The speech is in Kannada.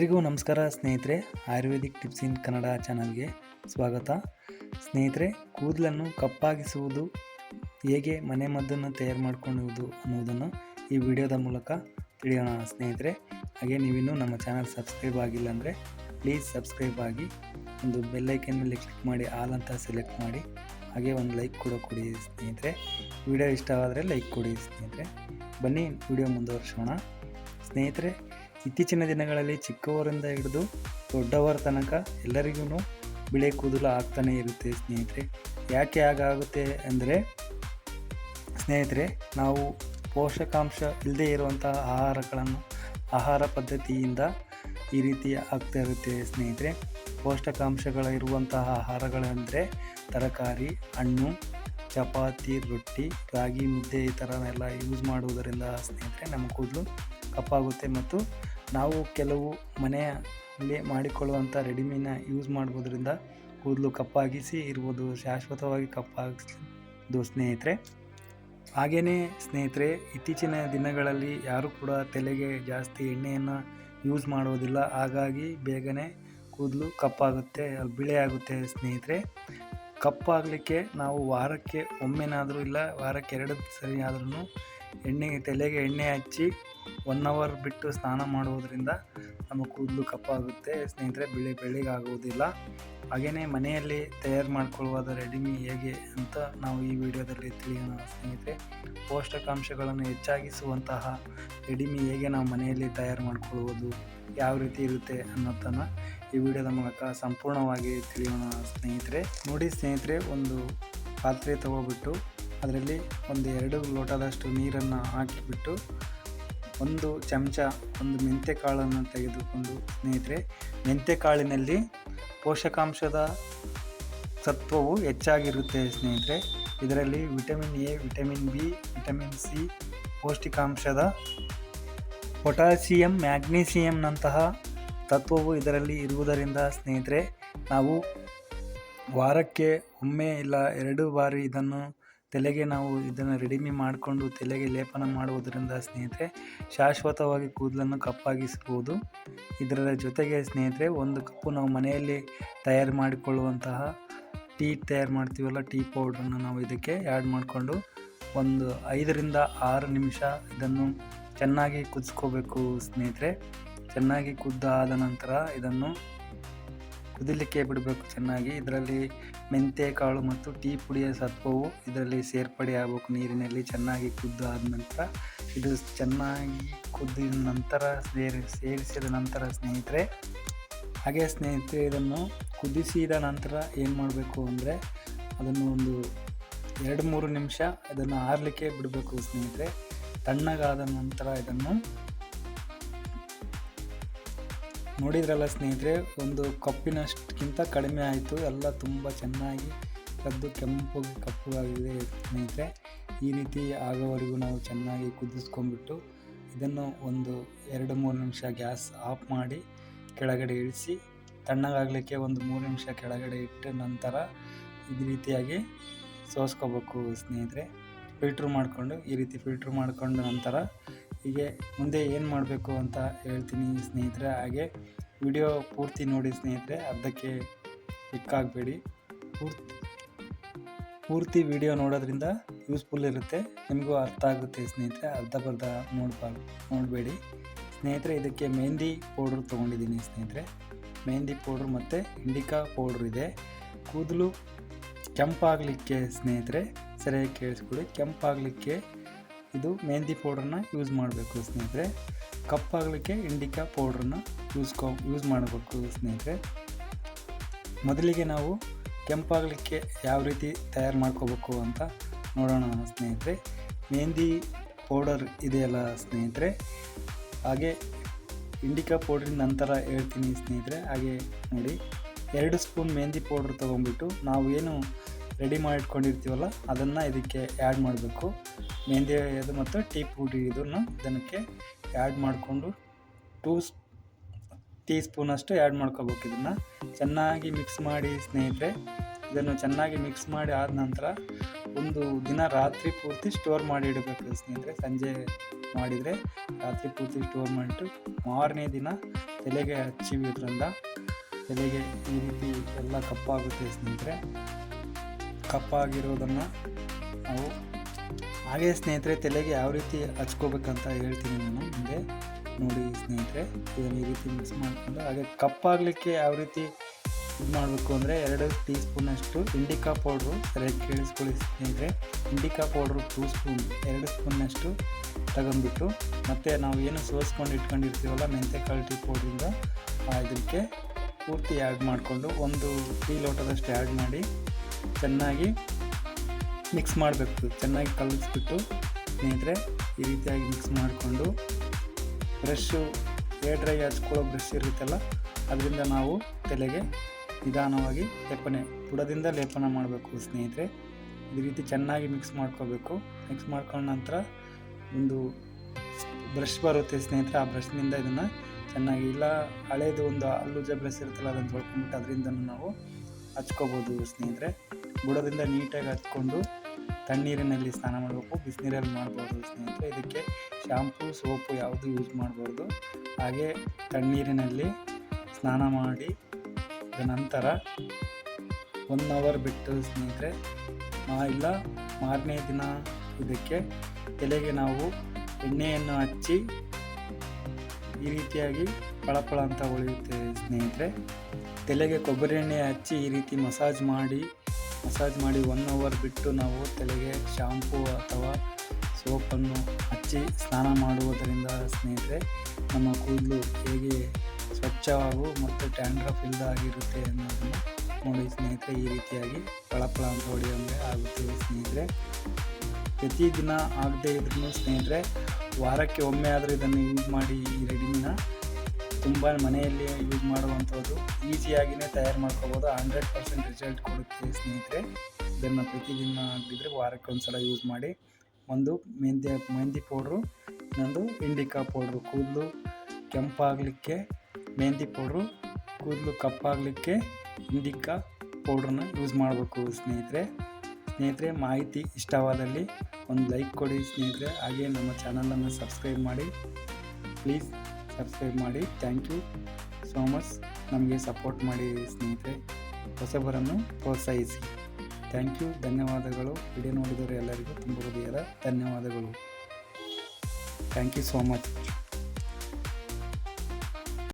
ಎಲ್ರಿಗೂ ನಮಸ್ಕಾರ ಸ್ನೇಹಿತರೆ. ಆಯುರ್ವೇದಿಕ್ ಟಿಪ್ಸ್ ಇನ್ ಕನ್ನಡ ಚಾನಲ್ಗೆ ಸ್ವಾಗತ. ಸ್ನೇಹಿತರೆ, ಕೂದಲನ್ನು ಕಪ್ಪಾಗಿಸುವುದು ಹೇಗೆ, ಮನೆ ಮದ್ದನ್ನು ತಯಾರು ಮಾಡ್ಕೊಳ್ಳುವುದು ಅನ್ನೋದನ್ನು ಈ ವಿಡಿಯೋದ ಮೂಲಕ ತಿಳಿಯೋಣ ಸ್ನೇಹಿತರೆ. ಹಾಗೆ ನೀವಿನ್ನೂ ನಮ್ಮ ಚಾನಲ್ ಸಬ್ಸ್ಕ್ರೈಬ್ ಆಗಿಲ್ಲ ಅಂದರೆ ಪ್ಲೀಸ್ ಸಬ್ಸ್ಕ್ರೈಬ್ ಆಗಿ, ಒಂದು ಬೆಲ್ಲೈಕನ್ ಮೇಲೆ ಕ್ಲಿಕ್ ಮಾಡಿ, ಆಲ್ ಅಂತ ಸೆಲೆಕ್ಟ್ ಮಾಡಿ, ಹಾಗೆ ಒಂದು ಲೈಕ್ ಕೂಡ ಕೊಡಿ ಸ್ನೇಹಿತರೆ. ವಿಡಿಯೋ ಇಷ್ಟವಾದರೆ ಲೈಕ್ ಕೊಡಿ ಸ್ನೇಹಿತರೆ. ಬನ್ನಿ ವಿಡಿಯೋ ಮುಂದುವರ್ಸೋಣ. ಸ್ನೇಹಿತರೆ ಇತ್ತೀಚಿನ ದಿನಗಳಲ್ಲಿ ಚಿಕ್ಕವರಿಂದ ಹಿಡಿದು ದೊಡ್ಡವರ ತನಕ ಎಲ್ಲರಿಗೂ ಬಿಳೆ ಕೂದಲು ಆಗ್ತಾನೆ ಇರುತ್ತೆ ಸ್ನೇಹಿತರೆ. ಯಾಕೆ ಹಾಗಾಗುತ್ತೆ ಅಂದರೆ ಸ್ನೇಹಿತರೆ, ನಾವು ಪೋಷಕಾಂಶ ಇಲ್ಲದೆ ಇರುವಂತಹ ಆಹಾರಗಳನ್ನು, ಆಹಾರ ಪದ್ಧತಿಯಿಂದ ಈ ರೀತಿ ಆಗ್ತಾ ಇರುತ್ತೆ ಸ್ನೇಹಿತರೆ. ಪೌಷ್ಟಿಕಾಂಶಗಳ ಇರುವಂತಹ ಆಹಾರಗಳೆಂದರೆ ತರಕಾರಿ, ಹಣ್ಣು, ಚಪಾತಿ, ರೊಟ್ಟಿ, ರಾಗಿ, ಮುದ್ದೆ ಈ ಥರನೆಲ್ಲ ಯೂಸ್ ಮಾಡುವುದರಿಂದ ಸ್ನೇಹಿತರೆ ನಮ್ಮ ಕೂದಲು ಕಪ್ಪಾಗುತ್ತೆ ಮತ್ತು ನಾವು ಕೆಲವು ಮನೆಯಲ್ಲಿ ಮಾಡಿಕೊಳ್ಳುವಂಥ ರೆಡಿಮೇನ ಯೂಸ್ ಮಾಡುವುದರಿಂದ ಕೂದಲು ಕಪ್ಪಾಗಿಸಿ ಇರ್ಬೋದು, ಶಾಶ್ವತವಾಗಿ ಕಪ್ಪಾಗಿಸ್ದು ಸ್ನೇಹಿತರೆ. ಹಾಗೆಯೇ ಸ್ನೇಹಿತರೆ, ಇತ್ತೀಚಿನ ದಿನಗಳಲ್ಲಿ ಯಾರೂ ಕೂಡ ತಲೆಗೆ ಜಾಸ್ತಿ ಎಣ್ಣೆಯನ್ನು ಯೂಸ್ ಮಾಡೋದಿಲ್ಲ. ಹಾಗಾಗಿ ಬೇಗನೆ ಕೂದಲು ಕಪ್ಪಾಗುತ್ತೆ ಬಿಳಿಯಾಗುತ್ತೆ ಸ್ನೇಹಿತರೆ. ಕಪ್ಪಾಗಲಿಕ್ಕೆ ನಾವು ವಾರಕ್ಕೆ ಒಮ್ಮೆನಾದರೂ ಇಲ್ಲ, ವಾರಕ್ಕೆ ಎರಡು ಸರಿ ಆದ್ರೂ ಎಣ್ಣೆ, ತಲೆಗೆ ಎಣ್ಣೆ ಹಚ್ಚಿ ಒನ್ ಅವರ್ ಬಿಟ್ಟು ಸ್ನಾನ ಮಾಡುವುದರಿಂದ ನಮ್ಮ ಕೂದಲು ಕಪ್ಪಾಗುತ್ತೆ. ಸ್ನೇಹಿತರೆ, ಬಿಳಿ ಬೆಳ್ಳಗಾಗುವುದಿಲ್ಲ ಹಾಗೆಯೇ ಮನೆಯಲ್ಲಿ ತಯಾರು ಮಾಡಿಕೊಳ್ಳುವಾದ ರೆಡಿಮಿ ಹೇಗೆ ಅಂತ ನಾವು ಈ ವಿಡಿಯೋದಲ್ಲಿ ತಿಳಿಯೋಣ ಸ್ನೇಹಿತರೆ. ಪೌಷ್ಟಿಕಾಂಶಗಳನ್ನು ಹೆಚ್ಚಾಗಿಸುವಂತಹ ರೆಡಿಮಿ ಹೇಗೆ ನಾವು ಮನೆಯಲ್ಲಿ ತಯಾರು ಮಾಡಿಕೊಳ್ಳುವುದು, ಯಾವ ರೀತಿ ಇರುತ್ತೆ ಅನ್ನೋದನ್ನು ಈ ವಿಡಿಯೋದ ಮೂಲಕ ಸಂಪೂರ್ಣವಾಗಿ ತಿಳಿಯೋಣ ಸ್ನೇಹಿತರೆ. ನೋಡಿ ಸ್ನೇಹಿತರೆ, ಒಂದು ಪಾತ್ರೆ ತಗೋಬಿಟ್ಟು ಅದರಲ್ಲಿ ಒಂದು ಎರಡು ಲೋಟದಷ್ಟು ನೀರನ್ನು ಹಾಕಿಬಿಟ್ಟು ಒಂದು ಚಮಚ ಒಂದು ಮೆಂತ್ಯ ಕಾಳನ್ನು ತೆಗೆದುಕೊಂಡು ಸ್ನೇಹಿತರೆ ಮೆಂತ್ಯ ಕಾಳಿನಲ್ಲಿ ಪೋಷಕಾಂಶದ ಸತ್ವವು ಹೆಚ್ಚಾಗಿರುತ್ತೆ ಸ್ನೇಹಿತರೆ. ಇದರಲ್ಲಿ vitamin A, vitamin B, vitamin C, ಪೌಷ್ಟಿಕಾಂಶದ ಪೊಟ್ಯಾಸಿಯಂ, ಮ್ಯಾಗ್ನೀಸಿಯಂನಂತಹ ತತ್ವವು ಇದರಲ್ಲಿ ಇರುವುದರಿಂದ ಸ್ನೇಹಿತರೆ, ನಾವು ವಾರಕ್ಕೆ ಒಮ್ಮೆ ಇಲ್ಲ ಎರಡು ಬಾರಿ ಇದನ್ನು ತಲೆಗೆ ನಾವು ಇದನ್ನು ರೆಡಿಮಿ ಮಾಡಿಕೊಂಡು ತಲೆಗೆ ಲೇಪನ ಮಾಡುವುದರಿಂದ ಸ್ನೇಹಿತರೆ, ಶಾಶ್ವತವಾಗಿ ಕೂದಲನ್ನು ಕಪ್ಪಾಗಿಸಬಹುದು ಇದರ ಜೊತೆಗೆ ಸ್ನೇಹಿತರೆ, ಒಂದು ಕಪ್ಪು ನಾವು ಮನೆಯಲ್ಲಿ ತಯಾರು ಮಾಡಿಕೊಳ್ಳುವಂತಹ ಟೀ ತಯಾರು ಮಾಡ್ತೀವಲ್ಲ, ಟೀ ಪೌಡ್ರನ್ನು ನಾವು ಇದಕ್ಕೆ ಆ್ಯಡ್ ಮಾಡಿಕೊಂಡು ಒಂದು ಐದರಿಂದ ಆರು ನಿಮಿಷ ಇದನ್ನು ಚೆನ್ನಾಗಿ ಕುದಿಸ್ಕೋಬೇಕು ಸ್ನೇಹಿತರೆ. ಚೆನ್ನಾಗಿ ಕುದ್ದಾದ ನಂತರ ಇದನ್ನು ಕುದಿಲಿಕ್ಕೆ ಬಿಡಬೇಕು ಚೆನ್ನಾಗಿ. ಇದರಲ್ಲಿ ಮೆಂತ್ಯ, ಕಾಳು ಮತ್ತು ಟೀ ಪುಡಿಯ ಸತ್ವವು ಇದರಲ್ಲಿ ಸೇರ್ಪಡೆ ಆಗಬೇಕು. ನೀರಿನಲ್ಲಿ ಚೆನ್ನಾಗಿ ಕುದ್ದು ಆದ ನಂತರ ಇದು ಚೆನ್ನಾಗಿ ಕುದ್ದಿದ ನಂತರ ಸೇರಿ, ಸೇರಿಸಿದ ನಂತರ ಸ್ನೇಹಿತರೆ, ಹಾಗೆ ಸ್ನೇಹಿತರೆ ಇದನ್ನು ಕುದಿಸಿದ ನಂತರ ಏನು ಮಾಡಬೇಕು ಅಂದರೆ ಅದನ್ನು ಒಂದು ಎರಡು ಮೂರು ನಿಮಿಷ ಅದನ್ನು ಆರಲಿಕ್ಕೆ ಬಿಡಬೇಕು ಸ್ನೇಹಿತರೆ. ತಣ್ಣಗಾದ ನಂತರ ಇದನ್ನು ನೋಡಿದ್ರಲ್ಲ ಸ್ನೇಹಿತರೆ, ಒಂದು ಕಪ್ಪಿನಷ್ಟಕ್ಕಿಂತ ಕಡಿಮೆ ಆಯಿತು. ಎಲ್ಲ ತುಂಬ ಚೆನ್ನಾಗಿ, ಕದ್ದು ಕೆಂಪು ಕಪ್ಪು ಆಗಿದೆ ಸ್ನೇಹಿತರೆ. ಈ ರೀತಿ ಆಗೋವರೆಗೂ ನಾವು ಚೆನ್ನಾಗಿ ಕುದಿಸ್ಕೊಂಡ್ಬಿಟ್ಟು, ಇದನ್ನು ಒಂದು ಎರಡು ಮೂರು ನಿಮಿಷ ಗ್ಯಾಸ್ ಆಫ್ ಮಾಡಿ ಕೆಳಗಡೆ ಇಳಿಸಿ, ತಣ್ಣಗಾಗಲಿಕ್ಕೆ ಒಂದು ಮೂರು ನಿಮಿಷ ಕೆಳಗಡೆ ಇಟ್ಟ ನಂತರ ಈ ರೀತಿಯಾಗಿ ಸೋಸ್ಕೋಬೇಕು ಸ್ನೇಹಿತರೆ. ಫಿಲ್ಟ್ರ್ ಮಾಡಿಕೊಂಡು, ಈ ರೀತಿ ಫಿಲ್ಟ್ರ್ ಮಾಡಿಕೊಂಡ ನಂತರ ಹೀಗೆ ಮುಂದೆ ಏನು ಮಾಡಬೇಕು ಅಂತ ಹೇಳ್ತೀನಿ ಸ್ನೇಹಿತರೆ, ಹಾಗೆ ವಿಡಿಯೋ ಪೂರ್ತಿ ನೋಡಿ ಸ್ನೇಹಿತರೆ, ಅರ್ಧಕ್ಕೆ ಕ್ಲಿಕ್ಕಾಗಬೇಡಿ ಪೂರ್ತಿ ಪೂರ್ತಿ ವಿಡಿಯೋ ನೋಡೋದ್ರಿಂದ ಯೂಸ್ಫುಲ್ ಇರುತ್ತೆ, ನಿಮಗೂ ಅರ್ಥ ಆಗುತ್ತೆ ಸ್ನೇಹಿತರೆ, ಅರ್ಧ ಬರ್ಧ ನೋಡ್ಬಾರ್ದು ನೋಡಬೇಡಿ. ಸ್ನೇಹಿತರೆ, ಇದಕ್ಕೆ ಮೆಹಂದಿ ಪೌಡ್ರ್ ತೊಗೊಂಡಿದ್ದೀನಿ ಸ್ನೇಹಿತರೆ. ಮೆಹಂದಿ ಪೌಡ್ರ್ ಮತ್ತು ಇಂಡಿಕಾ ಪೌಡ್ರ್ ಇದೆ. ಕೂದಲು ಕೆಂಪಾಗಲಿಕ್ಕೆ ಸ್ನೇಹಿತರೆ, ಸರಿಯಾಗಿ ಕೇಳಿಸ್ಕೊಡಿ ಕೆಂಪಾಗಲಿಕ್ಕೆ ಇದು ಮೆಹಂದಿ ಪೌಡ್ರನ್ನ ಯೂಸ್ ಮಾಡಬೇಕು ಸ್ನೇಹಿತರೆ. ಕಪ್ಪಾಗಲಿಕ್ಕೆ ಇಂಡಿಕಾ ಪೌಡ್ರನ್ನ ಯೂಸ್ಕೊ ಯೂಸ್ ಮಾಡಬೇಕು ಸ್ನೇಹಿತರೆ. ಮೊದಲಿಗೆ ನಾವು ಕೆಂಪಾಗಲಿಕ್ಕೆ ಯಾವ ರೀತಿ ತಯಾರು ಮಾಡ್ಕೋಬೇಕು ಅಂತ ನೋಡೋಣ ಸ್ನೇಹಿತರೆ. ಮೆಹಂದಿ ಪೌಡರ್ ಇದೆಯಲ್ಲ ಸ್ನೇಹಿತರೆ. ಹಾಗೆ ಇಂಡಿಕಾ ಪೌಡ್ರಿನ ನಂತರ ಹೇಳ್ತೀನಿ ಸ್ನೇಹಿತರೆ. ಹಾಗೆ ನೋಡಿ, ಎರಡು ಸ್ಪೂನ್ ಮೆಹಂದಿ ಪೌಡ್ರ್ ತೊಗೊಂಡ್ಬಿಟ್ಟು ನಾವು ಏನು ರೆಡಿ ಮಾಡಿಟ್ಕೊಂಡಿರ್ತೀವಲ್ಲ, ಅದನ್ನು ಇದಕ್ಕೆ ಆ್ಯಡ್ ಮಾಡಬೇಕು. ಮೆಹಂದಿ ಇದು ಮತ್ತು ಟೀ ಪುಡಿ ಇದನ್ನು ಇದಕ್ಕೆ ಆ್ಯಡ್ ಮಾಡಿಕೊಂಡು ಟೂ ಟೀ ಸ್ಪೂನಷ್ಟು ಆ್ಯಡ್ ಮಾಡ್ಕೋಬೇಕು ಇದನ್ನು. ಚೆನ್ನಾಗಿ ಮಿಕ್ಸ್ ಮಾಡಿ ಸ್ನೇಹಿತರೆ, ಇದನ್ನು ಚೆನ್ನಾಗಿ ಮಿಕ್ಸ್ ಮಾಡಿ ಆದ ನಂತರ ಒಂದು ದಿನ ರಾತ್ರಿ ಪೂರ್ತಿ ಸ್ಟೋರ್ ಮಾಡಿ ಇಡಬೇಕು ಸ್ನೇಹಿತರೆ. ಸಂಜೆ ಮಾಡಿದರೆ ರಾತ್ರಿ ಪೂರ್ತಿ ಸ್ಟೋರ್ ಮಾಡಿಟ್ಟು ಮಾರನೇ ದಿನ ತಲೆಗೆ ಹಚ್ಚಿರೋದ್ರಿಂದ ತಲೆಗೆ ಈ ರೀತಿ ಎಲ್ಲ ಕಪ್ಪಾಗುತ್ತೆ ಸ್ನೇಹಿತರೆ. ಕಪ್ಪಾಗಿರೋದನ್ನು ನಾವು ಹಾಗೆ ಸ್ನೇಹಿತರೆ, ತಲೆಗೆ ಯಾವ ರೀತಿ ಹಚ್ಕೋಬೇಕಂತ ಹೇಳ್ತೀನಿ ನಾನು ಮುಂದೆ ನೋಡಿ ಸ್ನೇಹಿತರೆ, ಇದನ್ನು ಈ ರೀತಿ ಮಿಕ್ಸ್ ಮಾಡಿಕೊಂಡು ಹಾಗೆ ಕಪ್ಪಾಗಲಿಕ್ಕೆ ಯಾವ ರೀತಿ ಇದು ಮಾಡಬೇಕು ಅಂದರೆ ಎರಡು ಟೀ ಸ್ಪೂನಷ್ಟು ಇಂಡಿಕಾ ಪೌಡ್ರು ಸರಿಯಾಗಿ ಕೇಳಿಸ್ಕೊಳ್ಳಿ ಸ್ನೇಹಿತರೆ. ಇಂಡಿಕಾ ಪೌಡ್ರು ಟೂ ಸ್ಪೂನ್ ಎರಡು ಸ್ಪೂನಷ್ಟು ತಗೊಂಡ್ಬಿಟ್ಟು ಮತ್ತು ನಾವು ಏನು ಸೋಸ್ಕೊಂಡು ಇಟ್ಕೊಂಡಿರ್ತೀವಲ್ಲ ಮೆಂತೆಕಾಳು ಟೀ ಪೌಡ್ರಿಂದ ಇದಕ್ಕೆ ಪೂರ್ತಿ ಆ್ಯಡ್ ಮಾಡಿಕೊಂಡು ಒಂದು ಟೀ ಲೋಟದಷ್ಟು ಆ್ಯಡ್ ಮಾಡಿ ಚೆನ್ನಾಗಿ ಮಿಕ್ಸ್ ಮಾಡಬೇಕು, ಚೆನ್ನಾಗಿ ಕಲಿಸ್ಬಿಟ್ಟು ಸ್ನೇಹಿತರೆ, ಈ ರೀತಿಯಾಗಿ ಮಿಕ್ಸ್ ಮಾಡಿಕೊಂಡು ಬ್ರಷ್ಷು ಏರ್ ಡ್ರೈ ಹಚ್ಕೊಳ್ಳೋ ಬ್ರಷ್ ಇರುತ್ತಲ್ಲ, ಅದರಿಂದ ನಾವು ತಲೆಗೆ ನಿಧಾನವಾಗಿ ಲೇಪನೆ ಬುಡದಿಂದ ಲೇಪನ ಮಾಡಬೇಕು ಸ್ನೇಹಿತರೆ. ಈ ರೀತಿ ಚೆನ್ನಾಗಿ ಮಿಕ್ಸ್ ಮಾಡ್ಕೋಬೇಕು. ಮಿಕ್ಸ್ ಮಾಡ್ಕೊಂಡ ನಂತರ ಒಂದು ಬ್ರಷ್ ಬರುತ್ತೆ ಸ್ನೇಹಿತರೆ, ಆ ಬ್ರಷ್ನಿಂದ ಇದನ್ನು ಚೆನ್ನಾಗಿ, ಇಲ್ಲ ಹಳೇದು ಒಂದು ಅಲ್ಲುಜ ಬ್ರಷ್ ಇರುತ್ತಲ್ಲ, ಅದನ್ನು ತೊಳ್ಕೊಂಬಿಟ್ಟು ಅದರಿಂದ ನಾವು ಹಚ್ಕೋಬೋದು ಸ್ನೇಹಿತರೆ. ಬುಡದಿಂದ ನೀಟಾಗಿ ಹಚ್ಕೊಂಡು ತಣ್ಣೀರಿನಲ್ಲಿ ಸ್ನಾನ ಮಾಡಬೇಕು. ಬಿಸಿನೀರಲ್ಲಿ ಮಾಡ್ಬೋದು ಸ್ನೇಹಿತರೆ. ಇದಕ್ಕೆ ಶ್ಯಾಂಪು ಸೋಪು ಯಾವುದು ಯೂಸ್ ಮಾಡಬಾರ್ದು. ಹಾಗೆ ತಣ್ಣೀರಿನಲ್ಲಿ ಸ್ನಾನ ಮಾಡಿ ನಂತರ ಒನ್ ಅವರ್ ಬಿಟ್ಟು ಸ್ನೇಹಿತರೆ ಇಲ್ಲ ಮಾರನೇ ದಿನ ಇದಕ್ಕೆ ತಲೆಗೆ ನಾವು ಎಣ್ಣೆಯನ್ನು ಹಚ್ಚಿ ಈ ರೀತಿಯಾಗಿ ಫಳಫಳ ಅಂತ ಉಳಿಯುತ್ತೆ ಸ್ನೇಹಿತರೆ. ತಲೆಗೆ ಕೊಬ್ಬರಿ ಎಣ್ಣೆ ಹಚ್ಚಿ ಈ ರೀತಿ ಮಸಾಜ್ ಮಾಡಿ ಮಸಾಜ್ ಮಾಡಿ ಒನ್ ಅವರ್ ಬಿಟ್ಟು ನಾವು ತಲೆಗೆ ಶಾಂಪೂ ಅಥವಾ ಸೋಪನ್ನು ಹಚ್ಚಿ ಸ್ನಾನ ಮಾಡುವುದರಿಂದ ಸ್ನೇಹಿತರೆ, ನಮ್ಮ ಕೂದಲು ಹೇಗೆ ಸ್ವಚ್ಛವಾಗು ಮತ್ತು ಟ್ಯಾಂಡ್ರಫ್ ಇಲ್ಲದಾಗಿರುತ್ತೆ ಅನ್ನೋದನ್ನು ನೋಡಿ ಸ್ನೇಹಿತರೆ, ಈ ರೀತಿಯಾಗಿ ಫಳಫಳ ಅಂತ ಹೊಡೆಯೋಂಗೆ ಆಗುತ್ತೆ ಸ್ನೇಹಿತರೆ. ಪ್ರತಿದಿನ ಆಗದೇ ಇದ್ರೂ ಸ್ನೇಹಿತರೆ, ವಾರಕ್ಕೆ ಒಮ್ಮೆ ಆದರೂ ಇದನ್ನು ಯೂಸ್ ಮಾಡಿ ಈ ರೆಡಿಮಿನ ತುಂಬ ಮನೆಯಲ್ಲಿ ಯೂಸ್ ಮಾಡುವಂಥದ್ದು ಈಸಿಯಾಗಿಯೇ ತಯಾರು ಮಾಡ್ಕೋಬೋದು. ಹಂಡ್ರೆಡ್ ಪರ್ಸೆಂಟ್ ರಿಸಲ್ಟ್ ಕೊಡುತ್ತೆ ಸ್ನೇಹಿತರೆ. ಇದನ್ನು ಪ್ರತಿದಿನ ಆಗಿದ್ದರೆ ವಾರಕ್ಕೆ ಒಂದು ಸಲ ಯೂಸ್ ಮಾಡಿ. ಒಂದು ಮೆಹಂದಿ ಮೆಹಂದಿ ಪೌಡ್ರು, ಇನ್ನೊಂದು ಇಂಡಿಕಾ ಪೌಡ್ರು. ಕೂದಲು ಕೆಂಪಾಗಲಿಕ್ಕೆ ಮೆಹಂದಿ ಪೌಡ್ರು, ಕೂದಲು ಕಪ್ಪಾಗಲಿಕ್ಕೆ ಇಂಡಿಕಾ ಪೌಡ್ರನ್ನ ಯೂಸ್ ಮಾಡಬೇಕು ಸ್ನೇಹಿತರೆ. ಸ್ನೇಹಿತರೆ, ಮಾಹಿತಿ ಇಷ್ಟವಾದಲ್ಲಿ ಒಂದು ಲೈಕ್ ಕೊಡಿ ಸ್ನೇಹಿತರೆ. ಹಾಗೆ ನಮ್ಮ ಚಾನಲನ್ನು ಸಬ್ಸ್ಕ್ರೈಬ್ ಮಾಡಿ. ಪ್ಲೀಸ್ ಸಬ್ಸ್ಕ್ರೈಬ್ ಮಾಡಿ. ಥ್ಯಾಂಕ್ ಯು ಸೋ ಮಚ್ ನಮಗೆ ಸಪೋರ್ಟ್ ಮಾಡಿ ಸ್ನೇಹಿತರೆ. ಹೊಸಬರನ್ನು ಪ್ರೋತ್ಸಾಹಿಸಿ. ಥ್ಯಾಂಕ್ ಯು ಧನ್ಯವಾದಗಳು. ವಿಡಿಯೋ ನೋಡಿದವರು ಎಲ್ಲರಿಗೂ ತುಂಬ ಹೃದಯದ ಧನ್ಯವಾದಗಳು. Thank you so much